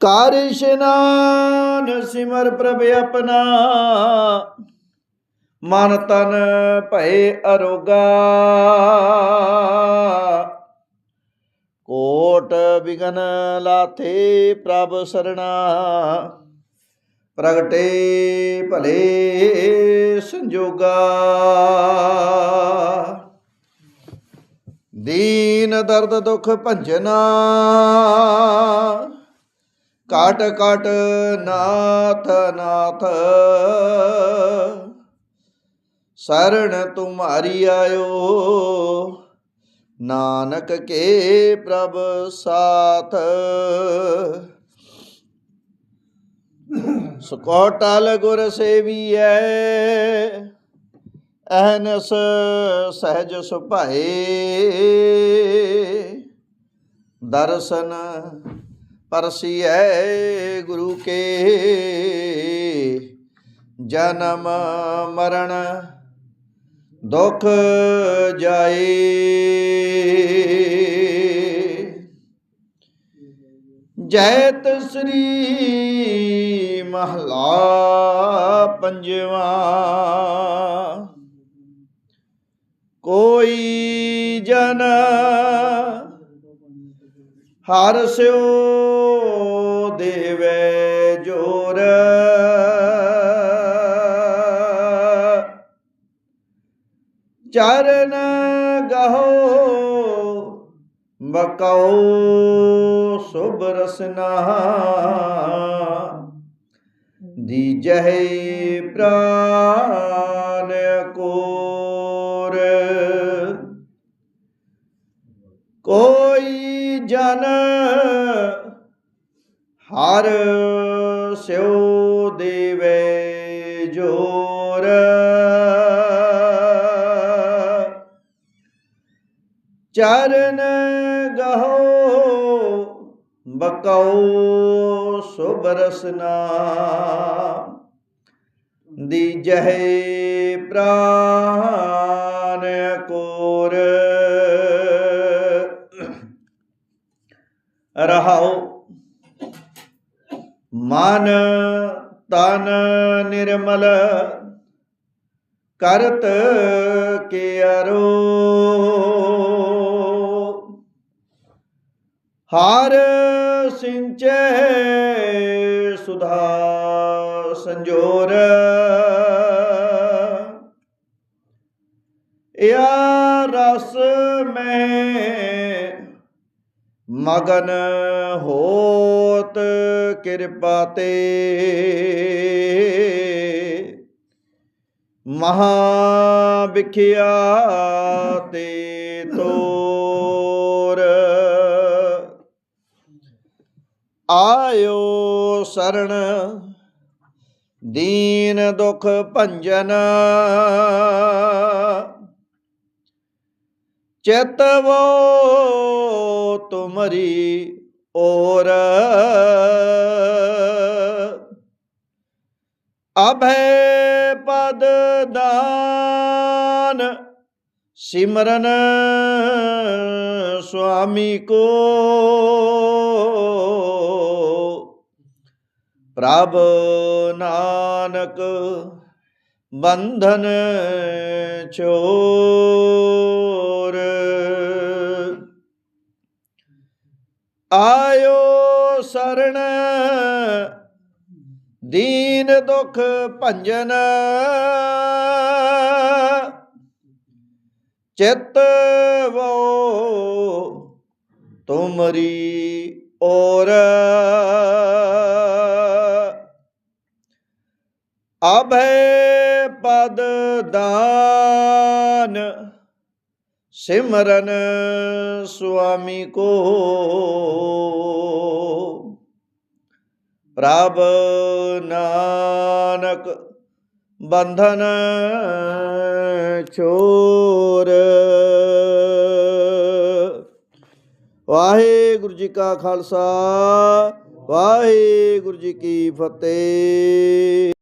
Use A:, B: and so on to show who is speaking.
A: ਕਰ ਇਸ਼ਨਾਨ ਸਿਮਰ ਪ੍ਰਭ ਆਪਣਾ। ਮਨ ਤਨ ਭਏ ਅਰੋਗਾ। ਕੋਟ ਬਿਗਨ ਲਾਥੇ ਪ੍ਰਭ ਸਰਣਾ। ਪ੍ਰਗਟੇ ਭਲੇ ਸੰਜੋਗਾ। ਦੀਨ ਦਰਦ ਦੁਖ ਭੰਜਨਾ। ਕਾਟ ਕਾਟ ਨਾਥ ਨਾਥ। ਸਰਣ ਤੁਮਾਰੀ ਆਇਓ, ਨਾਨਕ ਕੇ ਪ੍ਰਭ ਸਾਥ। ਸਕੋਟਲ ਗੁਰ ਸੇਵੀਐ, ਅਹਨਸ ਸਹਿਜ ਸੁਭਾਏ। ਦਰਸ਼ਨ ਪਰਸੀਐ ਗੁਰੂ ਕੇ ਜਨਮ ਮਰਨ। ਦੁਖ ਜਾਏ। ਜੈਤ ਸ੍ਰੀ ਮਹਲਾ ਪੰਜਵਾ। ਕੋਈ ਜਨ ਹਰ ਸਿਓ ਚਰਨ ਗਹੋ ਬਕਉ ਸੁਭ ਰਸਨਾ। ਦੀਜਹਿ ਪ੍ਰਾਨ ਕੋਰ ਕੋਈ ਜਨ ਹਰ ਸਿਉ ਦੇਵੇ ਜੋਰ। ਚਰਨ ਗਹੋ, ਬਕਉ ਸੁਭ ਦੀ ਦੀਜਹਿ ਪ੍ਰਾਨ ਕੋਰ ਰਹਾਉ ਮਨ ਤਨ ਨਿਰਮਲ, ਕਰਤ ਕੇ ਅਰੋ ਹਰ ਸਿੰਚੈ ਸੁਧਾ ਸੰਜੋਰ। ਯਾ ਰਸ ਮੈਂ ਮਗਨ ਹੋਤ ਕਿਰਪਾ ਤੇ। ਮਹਾ ਵਿਖਿਆ ਤੇ ਤੋ ਆਇਓ ਸਰਣ ਦੀਨ ਦੁਖ ਭੰਜਨ। ਚਿਤਵੋ ਤੁਮਰੀ ਔਰ। ਅਭੈ ਪਦ ਦਾਨ ਸਿਮਰਨ। ਸੁਆਮੀ ਕੋ ਪ੍ਰਭ ਨਾਨਕ ਬੰਧਨ ਚੋਰ ਆਇਓ ਸਰਣ ਦੀਨ ਦੁਖ ਭੰਜਨ ਚਿਤ ਵੋ ਤੁਮਰੀ ਔਰ। ਅਭੈ ਪਦ ਦਾਨ ਸਿਮਰਨ ਸੁਆਮੀ ਕੋ। ਪ੍ਰਭ ਨਾਨਕ ਬੰਧਨ ਛੋਰ। ਵਾਹਿਗੁਰੂ ਜੀ ਕਾ ਖਾਲਸਾ ਵਾਹਿਗੁਰੂ ਜੀ ਕੀ ਫਤਿਹ।